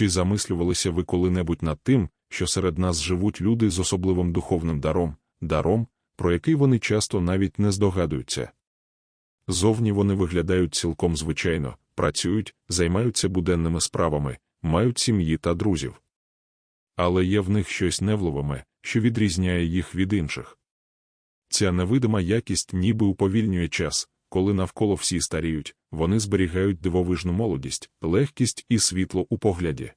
Чи замислювалися ви коли-небудь над тим, що серед нас живуть люди з особливим духовним даром, даром, про який вони часто навіть не здогадуються? Зовні вони виглядають цілком звичайно, працюють, займаються буденними справами, мають сім'ї та друзів. Але є в них щось невловиме, що відрізняє їх від інших. Ця невидима якість ніби уповільнює час, коли навколо всі старіють, вони зберігають дивовижну молодість, легкість і світло у погляді.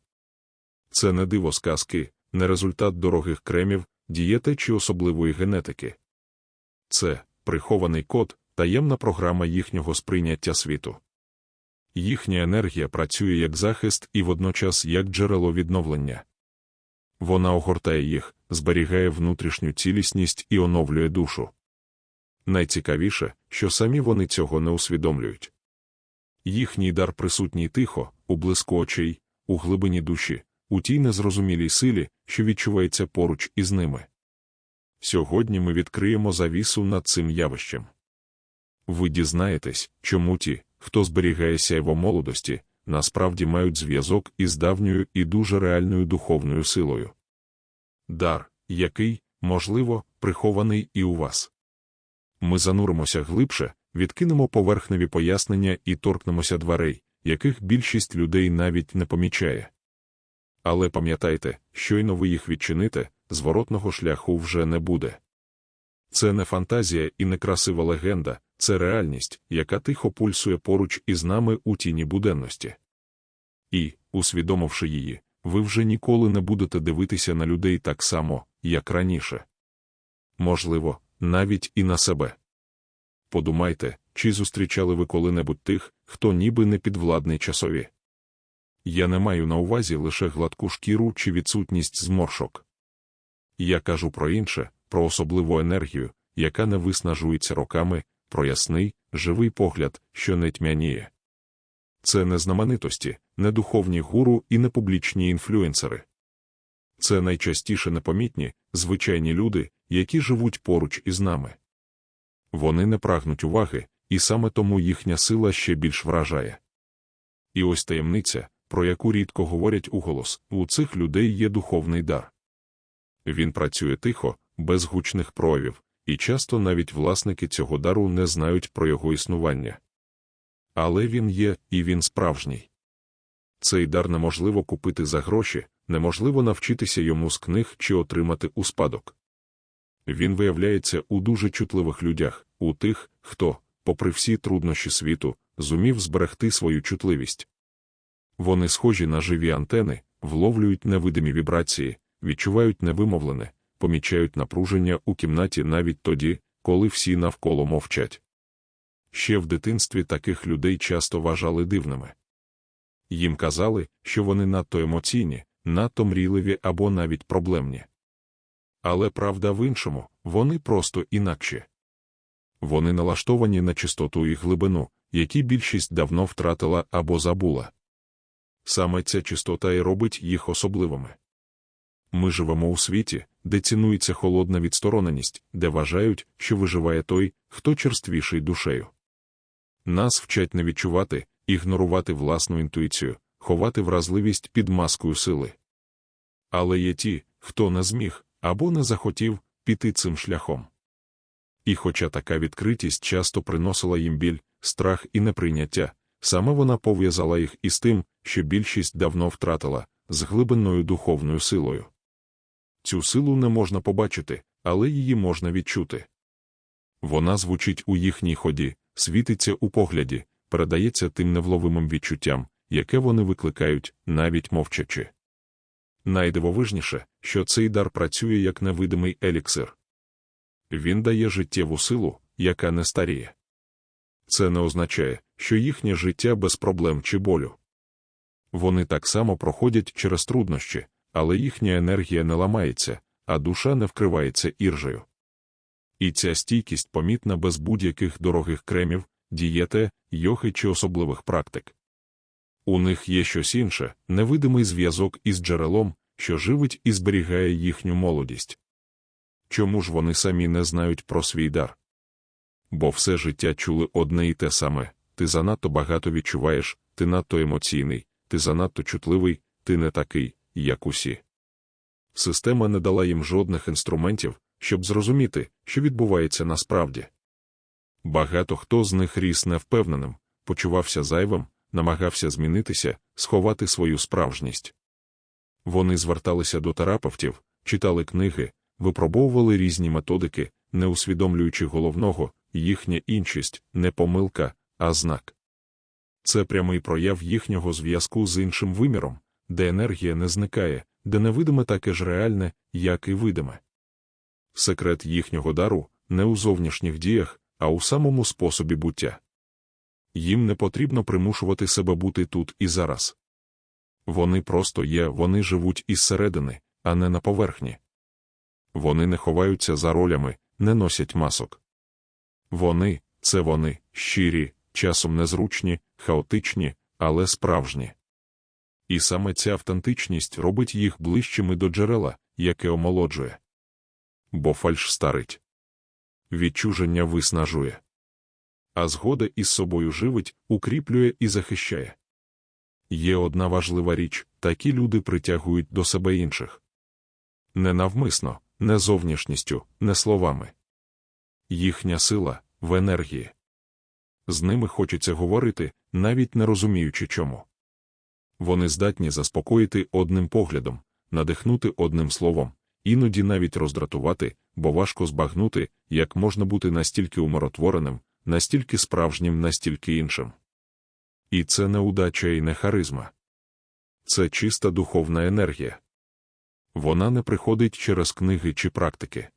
Це не диво сказки, не результат дорогих кремів, дієти чи особливої генетики. Це прихований код, таємна програма їхнього сприйняття світу. Їхня енергія працює як захист і водночас як джерело відновлення. Вона огортає їх, зберігає внутрішню цілісність і оновлює душу. Найцікавіше, що самі вони цього не усвідомлюють. Їхній дар присутній тихо, у блиску очей, у глибині душі, у тій незрозумілій силі, що відчувається поруч із ними. Сьогодні ми відкриємо завісу над цим явищем. Ви дізнаєтесь, чому ті, хто зберігає сяйво молодості, насправді мають зв'язок із давньою і дуже реальною духовною силою. Дар, який, можливо, прихований і у вас. Ми зануримося глибше, відкинемо поверхневі пояснення і торкнемося дверей, яких більшість людей навіть не помічає. Але пам'ятайте, щойно ви їх відчините, зворотного шляху вже не буде. Це не фантазія і не красива легенда, це реальність, яка тихо пульсує поруч із нами у тіні буденності. І, усвідомивши її, ви вже ніколи не будете дивитися на людей так само, як раніше. Можливо, навіть і на себе. Подумайте, чи зустрічали ви коли-небудь тих, хто ніби не підвладний часові. Я не маю на увазі лише гладку шкіру чи відсутність зморшок. Я кажу про інше, про особливу енергію, яка не виснажується роками, про ясний, живий погляд, що не тьмяніє. Це не знаменитості, не духовні гуру і не публічні інфлюенсери. Це найчастіше непомітні, звичайні люди, які живуть поруч із нами. Вони не прагнуть уваги, і саме тому їхня сила ще більш вражає. І ось таємниця, про яку рідко говорять уголос, у цих людей є духовний дар. Він працює тихо, без гучних проявів, і часто навіть власники цього дару не знають про його існування. Але він є, і він справжній. Цей дар неможливо купити за гроші, неможливо навчитися йому з книг чи отримати у спадок. Він виявляється у дуже чутливих людях, у тих, хто, попри всі труднощі світу, зумів зберегти свою чутливість. Вони схожі на живі антени, вловлюють невидимі вібрації, відчувають невимовлене, помічають напруження у кімнаті навіть тоді, коли всі навколо мовчать. Ще в дитинстві таких людей часто вважали дивними. Їм казали, що вони надто емоційні, надто мрійливі або навіть проблемні. Але правда в іншому, вони просто інакші. Вони налаштовані на чистоту і глибину, які більшість давно втратила або забула. Саме ця чистота і робить їх особливими. Ми живемо у світі, де цінується холодна відстороненість, де вважають, що виживає той, хто черствіший душею. Нас вчать не відчувати, ігнорувати власну інтуїцію, ховати вразливість під маскою сили. Але є ті, хто не зміг або не захотів піти цим шляхом. І хоча така відкритість часто приносила їм біль, страх і неприйняття, саме вона пов'язала їх із тим, що більшість давно втратила, з глибинною духовною силою. Цю силу не можна побачити, але її можна відчути. Вона звучить у їхній ході, світиться у погляді, передається тим невловимим відчуттям, яке вони викликають, навіть мовчачи. Найдивовижніше, що цей дар працює як невидимий еліксир. Він дає життєву силу, яка не старіє. Це не означає, що їхнє життя без проблем чи болю. Вони так само проходять через труднощі, але їхня енергія не ламається, а душа не вкривається іржею. І ця стійкість помітна без будь-яких дорогих кремів, дієте, йохи чи особливих практик. У них є щось інше, невидимий зв'язок із джерелом, що живить і зберігає їхню молодість. Чому ж вони самі не знають про свій дар? Бо все життя чули одне і те саме ти занадто багато відчуваєш, ти надто емоційний, ти занадто чутливий, ти не такий, як усі. Система не дала їм жодних інструментів, щоб зрозуміти, що відбувається насправді. Багато хто з них ріс невпевненим, почувався зайвим, намагався змінитися, сховати свою справжність. Вони зверталися до терапевтів, читали книги, випробовували різні методики, не усвідомлюючи головного, їхня іншість не помилка, а знак. Це прямий прояв їхнього зв'язку з іншим виміром, де енергія не зникає, де невидиме таке ж реальне, як і видиме. Секрет їхнього дару не у зовнішніх діях, а у самому способі буття. Їм не потрібно примушувати себе бути тут і зараз. Вони просто є, вони живуть із середини, а не на поверхні. Вони не ховаються за ролями, не носять масок. Вони це вони, щирі, часом незручні, хаотичні, але справжні. І саме ця автентичність робить їх ближчими до джерела, яке омолоджує. Бо фальш старить. Відчуження виснажує. А згода із собою живить, укріплює і захищає. Є одна важлива річ такі люди притягують до себе інших. Не навмисно, не зовнішністю, не словами. Їхня сила в енергії. З ними хочеться говорити, навіть не розуміючи чому. Вони здатні заспокоїти одним поглядом, надихнути одним словом, іноді навіть роздратувати, бо важко збагнути, як можна бути настільки умиротвореним, настільки справжнім, настільки іншим. І це не удача і не харизма. Це чиста духовна енергія. Вона не приходить через книги чи практики.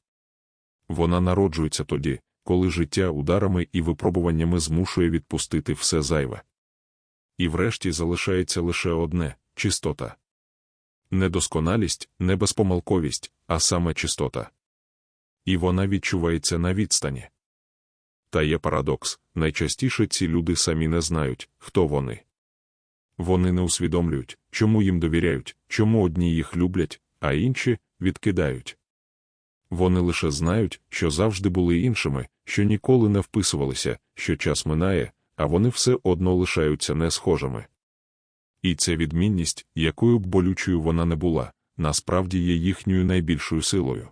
Вона народжується тоді, коли життя ударами і випробуваннями змушує відпустити все зайве. І врешті залишається лише одне чистота. Недосконалість, не безпомилковість, а саме чистота. І вона відчувається на відстані. Та є парадокс найчастіше ці люди самі не знають, хто вони. Вони не усвідомлюють, чому їм довіряють, чому одні їх люблять, а інші відкидають. Вони лише знають, що завжди були іншими, що ніколи не вписувалися, що час минає, а вони все одно лишаються не схожими. І ця відмінність, якою б болючою вона не була, насправді є їхньою найбільшою силою.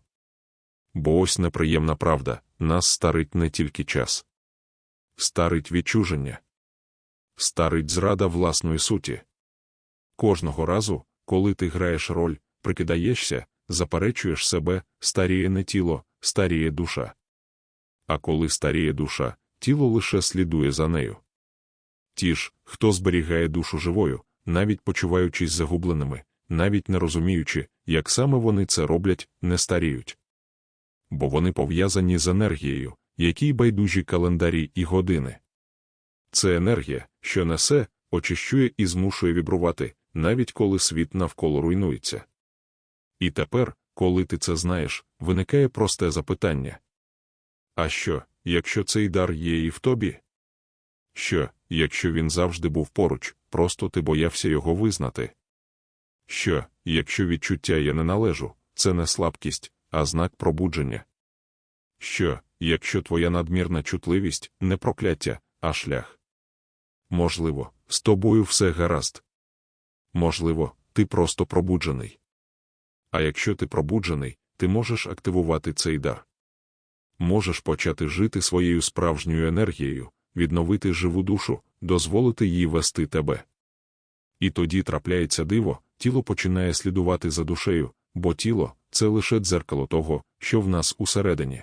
Бо ось неприємна правда нас старить не тільки час. Старить відчуження, старить зрада власної суті. Кожного разу, коли ти граєш роль, прикидаєшся, заперечуєш себе, старіє не тіло, старіє душа. А коли старіє душа, тіло лише слідує за нею. Ті ж, хто зберігає душу живою, навіть почуваючись загубленими, навіть не розуміючи, як саме вони це роблять, не старіють. Бо вони пов'язані з енергією, якій байдужі календарі і години. Це енергія, що несе, очищує і змушує вібрувати, навіть коли світ навколо руйнується. І тепер, коли ти це знаєш, виникає просте запитання. А що, якщо цей дар є і в тобі? Що, якщо він завжди був поруч, просто ти боявся його визнати? Що, якщо відчуття я не належу, це не слабкість, а знак пробудження? Що, якщо твоя надмірна чутливість не прокляття, а шлях? Можливо, з тобою все гаразд. Можливо, ти просто пробуджений. А якщо ти пробуджений, ти можеш активувати цей дар. Можеш почати жити своєю справжньою енергією, відновити живу душу, дозволити їй вести тебе. І тоді трапляється диво, тіло починає слідувати за душею, бо тіло це лише дзеркало того, що в нас усередині.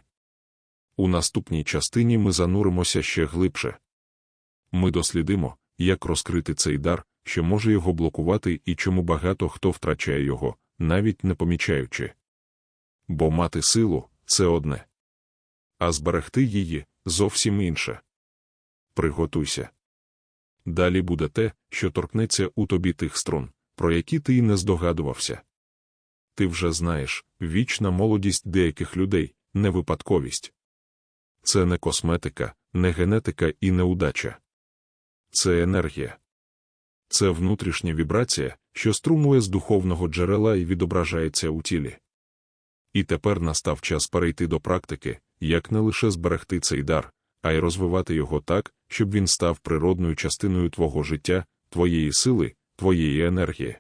У наступній частині ми зануримося ще глибше. Ми дослідимо, як розкрити цей дар, що може його блокувати і чому багато хто втрачає його, навіть не помічаючи. Бо мати силу це одне. А зберегти її зовсім інше. Приготуйся. Далі буде те, що торкнеться у тобі тих струн, про які ти й не здогадувався. Ти вже знаєш, вічна молодість деяких людей не випадковість. Це не косметика, не генетика і не удача. Це енергія. Це внутрішня вібрація, що струмує з духовного джерела і відображається у тілі. І тепер настав час перейти до практики, як не лише зберегти цей дар, а й розвивати його так, щоб він став природною частиною твого життя, твоєї сили, твоєї енергії.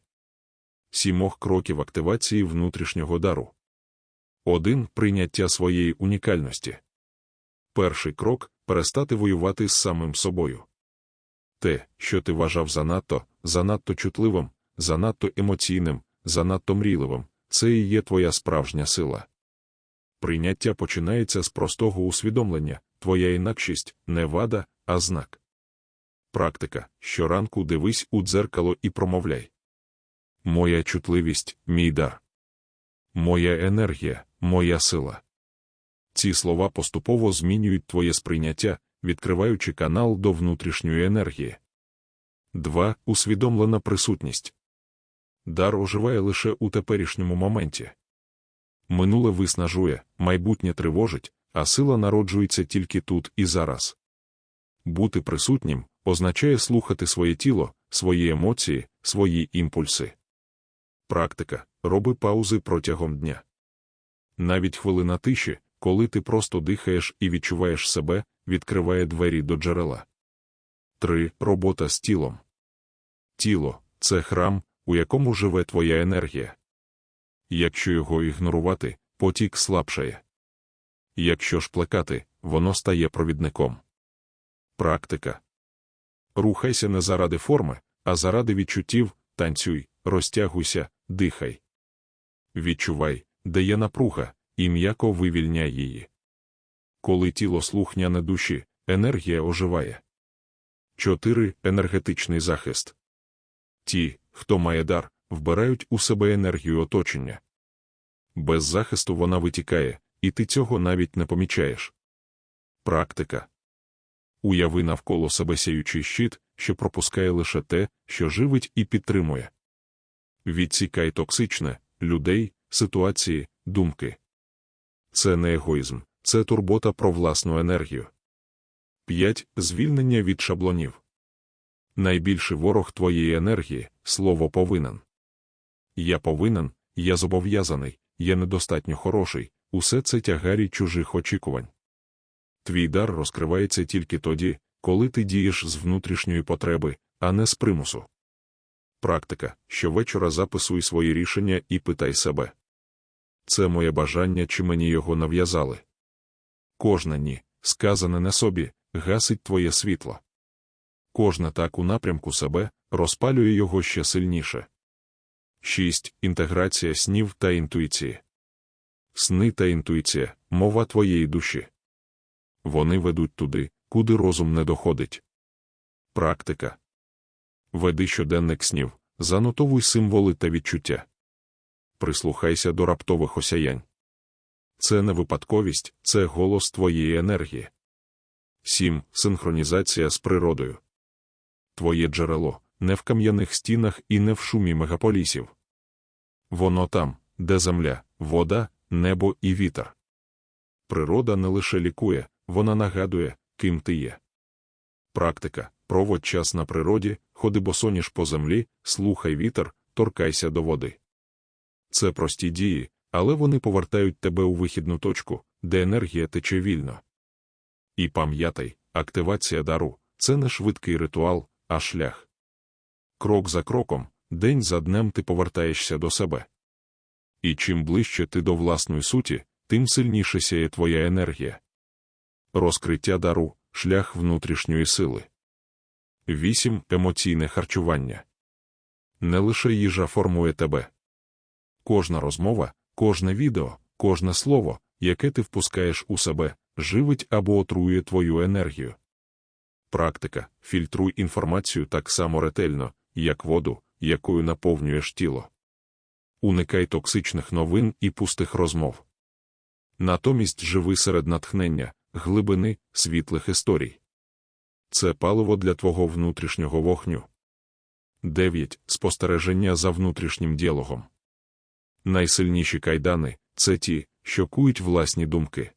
сімох кроків активації внутрішнього дару. 1. Прийняття своєї унікальності. Перший крок перестати воювати з самим собою. Те, що ти вважав занадто, занадто чутливим, занадто емоційним, занадто мрійливим, це і є твоя справжня сила. Прийняття починається з простого усвідомлення, твоя інакшість не вада, а знак. Практика щоранку дивись у дзеркало і промовляй. Моя чутливість, мій дар. Моя енергія, моя сила. Ці слова поступово змінюють твоє сприйняття, відкриваючи канал до внутрішньої енергії. 2. Усвідомлена присутність. Дар оживає лише у теперішньому моменті. Минуле виснажує, майбутнє тривожить, а сила народжується тільки тут і зараз. Бути присутнім означає слухати своє тіло, свої емоції, свої імпульси. Практика роби паузи протягом дня. Навіть хвилина тиші, коли ти просто дихаєш і відчуваєш себе, відкриває двері до джерела. 3. Робота з тілом. Тіло це храм, у якому живе твоя енергія. Якщо його ігнорувати, потік слабшає. Якщо ж плекати, воно стає провідником. Практика. Рухайся не заради форми, а заради відчуттів, танцюй, розтягуйся, дихай. Відчувай, де є напруга, і м'яко вивільняй її. Коли тіло слухняне душі, енергія оживає. 4. Енергетичний захист. Ті, хто має дар, вбирають у себе енергію оточення. Без захисту вона витікає, і ти цього навіть не помічаєш. Практика. Уяви навколо себе сяючий щит, що пропускає лише те, що живить і підтримує. Відсікай токсичне, людей, ситуації, думки. Це не егоїзм, це турбота про власну енергію. 5. Звільнення від шаблонів. Найбільший ворог твоєї енергії слово повинен. Я повинен, я зобов'язаний, я недостатньо хороший, усе це тягарі чужих очікувань. Твій дар розкривається тільки тоді, коли ти дієш з внутрішньої потреби, а не з примусу. Практика щовечора записуй свої рішення і питай себе це моє бажання, чи мені його нав'язали. Кожне ні, сказане на собі, гасить твоє світло. Кожна так у напрямку себе розпалює його ще сильніше. 6. Інтеграція снів та інтуїції. Сни та інтуїція мова твоєї душі. Вони ведуть туди, куди розум не доходить. Практика. Веди щоденник снів, занотовуй символи та відчуття. Прислухайся до раптових осяянь. Це не випадковість, це голос твоєї енергії. 7. Синхронізація з природою. Твоє джерело не в кам'яних стінах і не в шумі мегаполісів. Воно там, де земля, вода, небо і вітер. Природа не лише лікує, вона нагадує, ким ти є. Практика проводь час на природі, ходи босоніж по землі, слухай вітер, торкайся до води. Це прості дії, але вони повертають тебе у вихідну точку, де енергія тече вільно. І пам'ятай, активація дару це не швидкий ритуал, а шлях. Крок за кроком, день за днем ти повертаєшся до себе. І чим ближче ти до власної суті, тим сильніше сяє твоя енергія. Розкриття дару, шлях внутрішньої сили. 8. Емоційне харчування. Не лише їжа формує тебе. Кожна розмова, кожне відео, кожне слово, яке ти впускаєш у себе, живить або отрує твою енергію. Практика фільтруй інформацію так само ретельно, як воду, якою наповнюєш тіло. Уникай токсичних новин і пустих розмов. Натомість живи серед натхнення, глибини, світлих історій. Це паливо для твого внутрішнього вогню. 9. Спостереження за внутрішнім діалогом. Найсильніші кайдани це ті, що кують власні думки.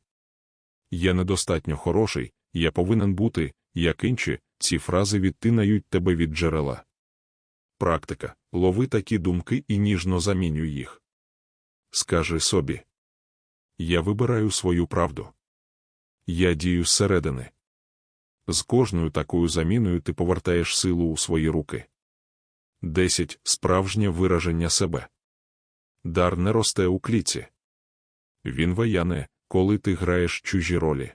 Я недостатньо хороший, я повинен бути, як інші, ці фрази відтинають тебе від джерела. Практика лови такі думки і ніжно замінюй їх. Скажи собі Я вибираю свою правду. Я дію зсередини. З кожною такою заміною ти повертаєш силу у свої руки. 10. Справжнє вираження себе. Дар не росте у кліці. Він ваяне, коли ти граєш чужі ролі.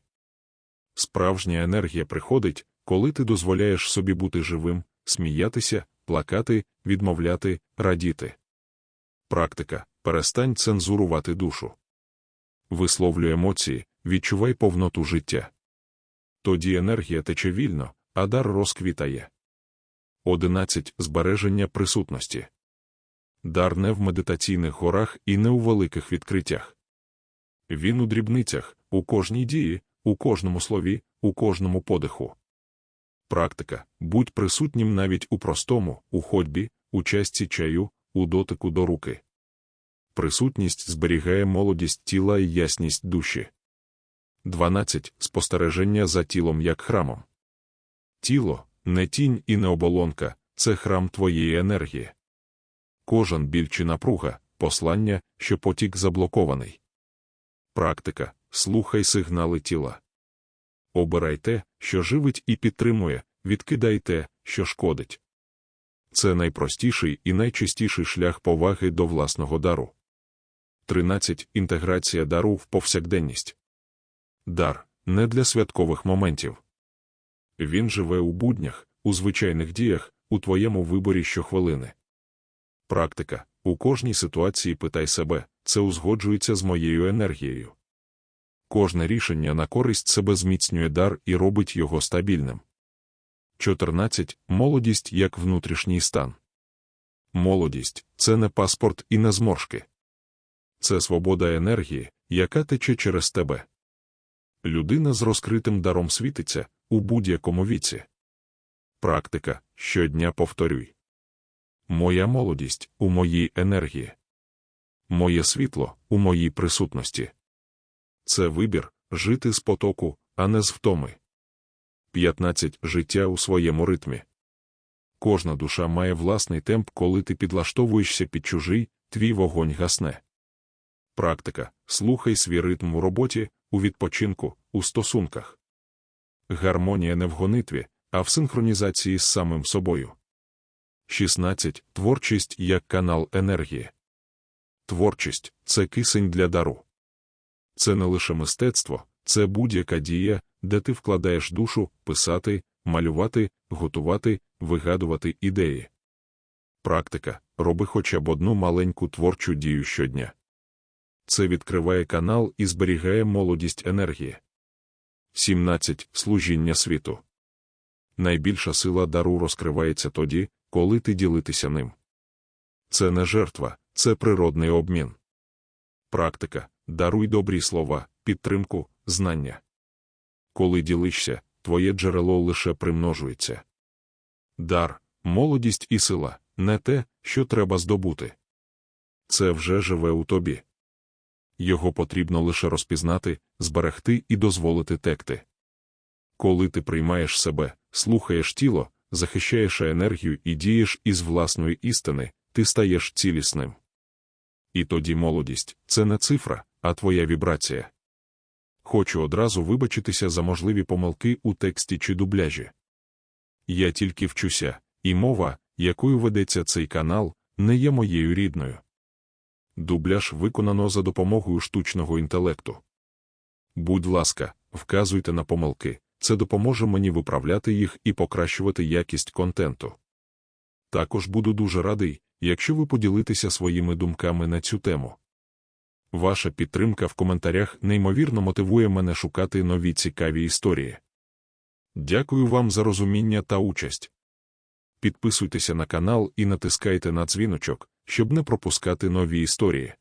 Справжня енергія приходить, коли ти дозволяєш собі бути живим, сміятися, плакати, відмовляти, радіти. Практика перестань цензурувати душу. Висловлюй емоції, відчувай повноту життя. Тоді енергія тече вільно, а дар розквітає. 11. Збереження присутності. Дар не в медитаційних горах і не у великих відкриттях. Він у дрібницях, у кожній дії, у кожному слові, у кожному подиху. Практика будь присутнім навіть у простому, у ходьбі, у частці чаю, у дотику до руки. Присутність зберігає молодість тіла і ясність душі. 12. Спостереження за тілом як храмом. Тіло не тінь і не оболонка, це храм твоєї енергії. Кожен біль чи напруга, послання, що потік заблокований. Практика слухай сигнали тіла. Обирай те, що живить і підтримує, відкидай те, що шкодить. Це найпростіший і найчистіший шлях поваги до власного дару. 13. Інтеграція дару в повсякденність. Дар не для святкових моментів. Він живе у буднях, у звичайних діях, у твоєму виборі щохвилини. Практика у кожній ситуації питай себе, це узгоджується з моєю енергією. Кожне рішення на користь себе зміцнює дар і робить його стабільним. 14. Молодість як внутрішній стан. Молодість це не паспорт і не зморшки. Це свобода енергії, яка тече через тебе. Людина з розкритим даром світиться у будь-якому віці. Практика щодня повторюй. Моя молодість у моїй енергії. Моє світло у моїй присутності. Це вибір жити з потоку, а не з втоми. 15. Життя у своєму ритмі. Кожна душа має власний темп, коли ти підлаштовуєшся під чужий, твій вогонь гасне. Практика слухай свій ритм у роботі, у відпочинку, у стосунках. Гармонія не в гонитві, а в синхронізації з самим собою. 16. Творчість як канал енергії. Творчість це кисень для дару. Це не лише мистецтво, це будь-яка дія, де ти вкладаєш душу, писати, малювати, готувати, вигадувати ідеї. Практика роби хоча б одну маленьку творчу дію щодня. Це відкриває канал і зберігає молодість енергії. 17. Служіння світу. Найбільша сила дару розкривається тоді, коли ти ділитися ним. Це не жертва, це природний обмін. Практика даруй добрі слова, підтримку, знання. Коли ділишся, твоє джерело лише примножується. Дар, молодість і сила не те, що треба здобути. Це вже живе у тобі. Його потрібно лише розпізнати, зберегти і дозволити текти. Коли ти приймаєш себе, слухаєш тіло, захищаєш енергію і дієш із власної істини, ти стаєш цілісним. І тоді молодість це не цифра, а твоя вібрація. Хочу одразу вибачитися за можливі помилки у тексті чи дубляжі. Я тільки вчуся, і мова, якою ведеться цей канал, не є моєю рідною. Дубляж виконано за допомогою штучного інтелекту. Будь ласка, вказуйте на помилки, це допоможе мені виправляти їх і покращувати якість контенту. Також буду дуже радий, якщо ви поділитеся своїми думками на цю тему. Ваша підтримка в коментарях неймовірно мотивує мене шукати нові цікаві історії. Дякую вам за розуміння та участь. Підписуйтеся на канал і натискайте на дзвіночок, щоб не пропускати нові історії.